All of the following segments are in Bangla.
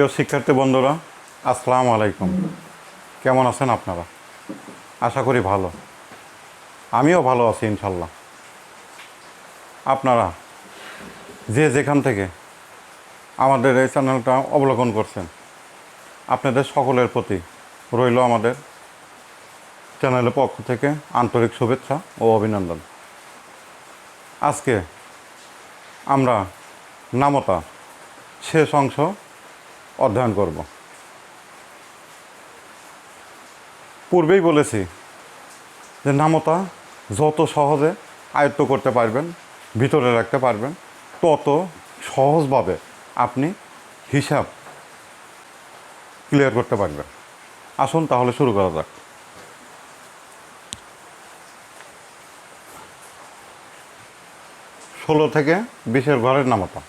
প্রিয় শিক্ষার্থী বন্ধুরা, আসসালামু আলাইকুম। কেমন আছেন আপনারা? আশা করি ভালো। আমিও ভালো আছি ইনশাল্লাহ আপনারা যে যেখান থেকে আমাদের এই চ্যানেলটা অবলোকন করছেন, আপনাদের সকলের প্রতি রইল আমাদের চ্যানেলের পক্ষ থেকে আন্তরিক শুভেচ্ছা ও অভিনন্দন। আজকে আমরা নামতা শেষ অংশ অধ্যয়ন করব। পূর্বেই বলেছি যে নামতা যত সহজে আয়ত্ত করতে পারবেন, ভিতরে রাখতে পারবেন, তত সহজভাবে আপনি হিসাব ক্লিয়ার করতে পারবেন। আসুন তাহলে শুরু করা যাক। ষোলো থেকে বিশের ঘরের নামতা।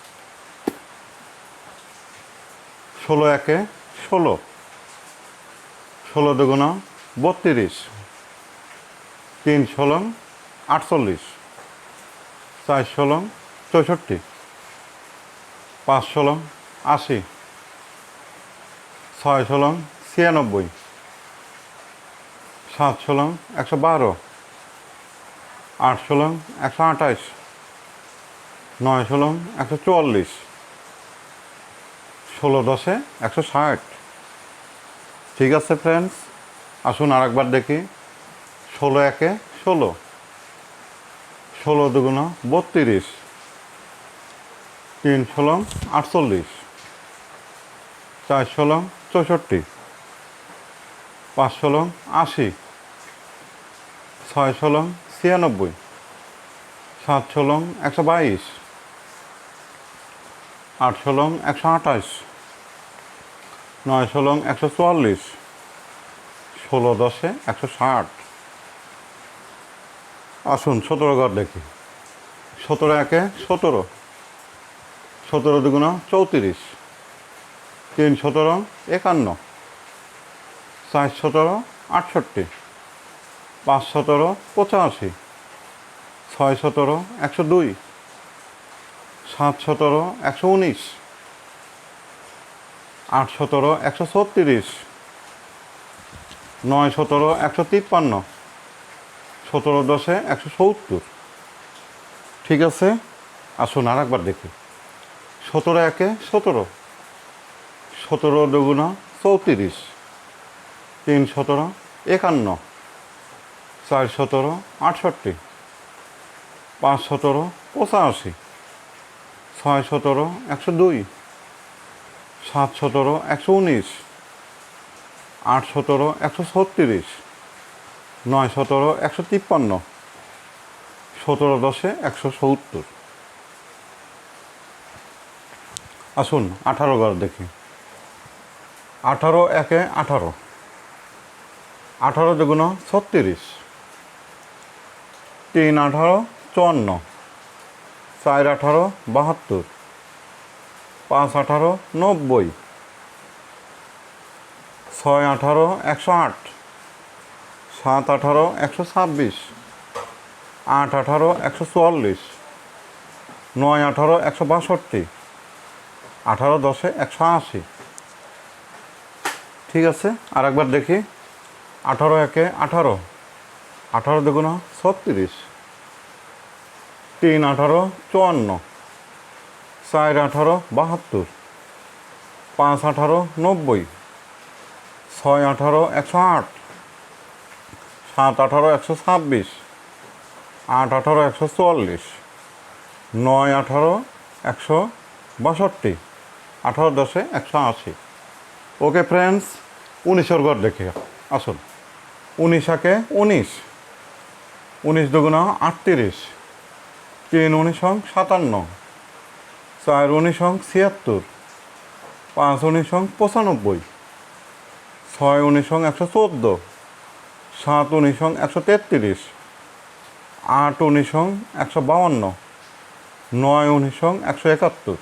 ষোলো একে ষোলো। ষোলো দুগুণা বত্রিশ। তিন ষোলং আটচল্লিশ। চার ষোলং চৌষট্টি। পাঁচ ষোলং আশি। ছয় ষোলং ছিয়ানব্বই। সাত ষোলং একশো বারো। আট ষোলং একশো আঠাশ। নয় ষোলং একশো চুয়াল্লিশ। ষোলো দশে, একশো ষাট। ঠিক আছে ফ্রেন্ডস আসুন আরেকবার দেখি। ষোলো একে ষোলো। ষোলো দুগুণ বত্রিশ। তিন ষোলো আটচল্লিশ। চার ষোলো চৌষট্টি। পাঁচ ষোলো আশি। ছয় ষোলো ছিয়ানব্বই। সাত ষোলো একশো বাইশ। আট ষোলো একশো আঠাশ। নয় ষোলো একশো চুয়াল্লিশ, ষোলো দশে একশো ষাট। আসুন, সতেরো ঘর দেখি। সতেরো একে সতেরো। সতেরো দুগুণ চৌত্রিশ। তিন সতেরো একান্ন। চার সতেরো আটষট্টি। পাঁচ সতেরো পঁচাশি। ছয় সতেরো একশো দুই। সাত সতেরো একশো উনিশ। আট সতেরো একশো ছত্রিশ। নয় সতেরো একশো তিপ্পান্ন। সতেরো দশে একশো সত্তর। ঠিক আছে? আসুন আর একবার দেখি। সতেরো একে সতেরো। সতেরো দুগুণা চৌত্রিশ। তিন সতেরো একান্ন। চার সতেরো আটষট্টি। পাঁচ সতেরো পঁচাশি। ছয় সতেরো একশো দুই। সাত সতেরো একশো উনিশ আট সতেরো একশো ছত্রিশ নয় সতেরো একশো তিপ্পান্ন, সতেরো দশে একশো সত্তর। আসুন, আঠারো ঘর দেখি। আঠারো একে আঠারো আঠারো দুগুণ ছত্রিশ, তিন আঠারো, চুয়ান্ন, চার আঠারো, বাহাত্তর পাঁচ আঠারো, নব্বই। ছয় আঠারো, একশো আট। সাত আঠারো, একশো ছাব্বিশ। আট আঠারো, একশো চুয়াল্লিশ। নয় আঠারো, একশো বাষট্টি। আঠারো দশে, একশো আশি। ঠিক আছে আর একবার দেখি। আঠারো একে, আঠারো। আঠারো দুগুণ ছত্রিশ। তিন আঠারো, চুয়ান্ন। চার আঠারো, বাহাত্তর। পাঁচ আঠারো, নব্বই। ছয় আঠারো, একশো আট। সাত আঠারো, একশো ছাব্বিশ। আট আঠারো, একশো চুয়াল্লিশ। নয় আঠারো, একশো বাষট্টি। আঠারো দশে একশো আশি। ওকে ফ্রেন্ডস, উনিশের ঘর দেখে আসুন। উনিশ একে উনিশ। উনিশ দুগুণ আটত্রিশ। তিন উনিশং সাতান্ন। চার উনিশ উনিশং ছিয়াত্তর, পাঁচ উনিশ উনিশং পঁচানব্বই, ছয় উনিশ উনিশং একশো চোদ্দ, সাত উনিশং একশো তেত্রিশ, আট উনিশং একশো বাউান্ন, নয় উনিশং একশো একাত্তর,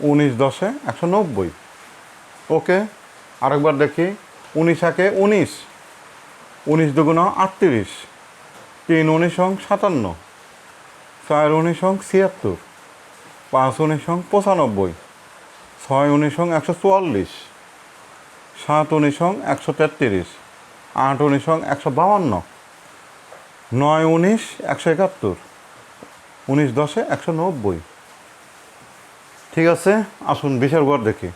উনিশ দশে একশো নব্বই। ওকে, আরেকবার দেখি, উনিশ একে উনিশ উনিশ দুগুণ আটত্রিশ, তিন উনিশ উনিশং সাতান্ন, চার উনিশ উনিশং ছিয়াত্তর পাঁচ উনিশং পঁচানব্বই, ছয় উনিশং একশো চুয়াল্লিশ, সাত উনিশং একশো তেত্রিশ, আট উনিশং একশো বাউান্ন, নয় উনিশ একশো একাত্তর, উনিশ দশে একশো নব্বই। ঠিক আছে, আসুন বিশের ঘর দেখি।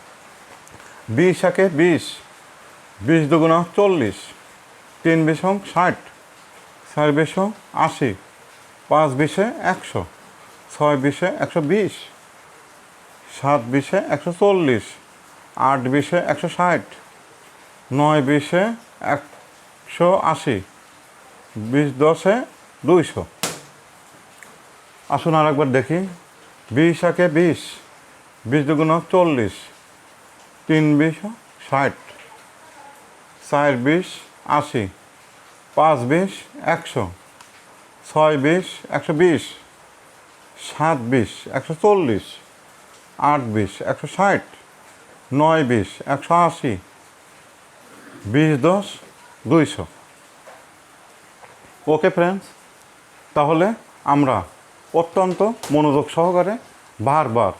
বিশ একে বিশ বিশ দুগুণা চল্লিশ, তিন বিশং ষাট, চার বিশং আশি, পাঁচ বিশে একশো। ছয় বিশে একশো বিশ, সাত বিশে একশো চল্লিশ, আট বিশে একশো ষাট, নয় বিশে একশো আশি, বিশ দশে দুইশো। আসুন আর একবার দেখি। বিশ একে বিশ বিশ দুগুণ চল্লিশ, তিন বিশ ষাট, চার বিশ আশি, পাঁচ বিশ একশো, ছয় বিশ একশো বিশ সাত বিশ একশো চল্লিশ আট বিশ একশো ষাট নয় বিশ একশো আশি, বিশ দশ, দুইশো। ওকে ফ্রেন্ডস তাহলে আমরা অত্যন্ত মনোযোগ সহকারে বারবার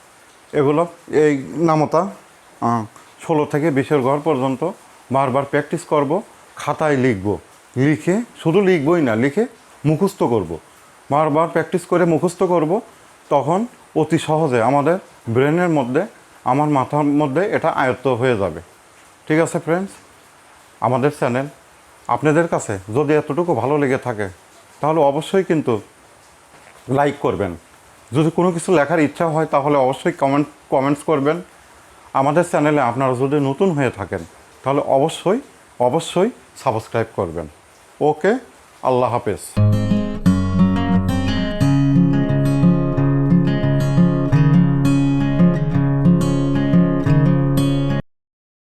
এগুলো, এই নামতা ষোলো থেকে বিশের ঘর পর্যন্ত বারবার প্র্যাকটিস করব, খাতায় লিখব। লিখে শুধু লিখবই না, লিখে মুখস্থ করব। বারবার প্র্যাকটিস করে মুখস্থ করব, তখন অতি সহজে আমাদের ব্রেনের মধ্যে, আমার মাথার মধ্যে এটা আয়ত্ত হয়ে যাবে। ঠিক আছে ফ্রেন্ডস আমাদের চ্যানেল আপনাদের কাছে যদি এতটুকু ভালো লেগে থাকে, তাহলে অবশ্যই কিন্তু লাইক করবেন। যদি কোনো কিছু লেখার ইচ্ছা হয়, তাহলে অবশ্যই কমেন্ট কমেন্টস করবেন। আমাদের চ্যানেলে আপনারা যদি নতুন হয়ে থাকেন, তাহলে অবশ্যই অবশ্যই সাবস্ক্রাইব করবেন। ওকে আল্লাহ হাফেজ।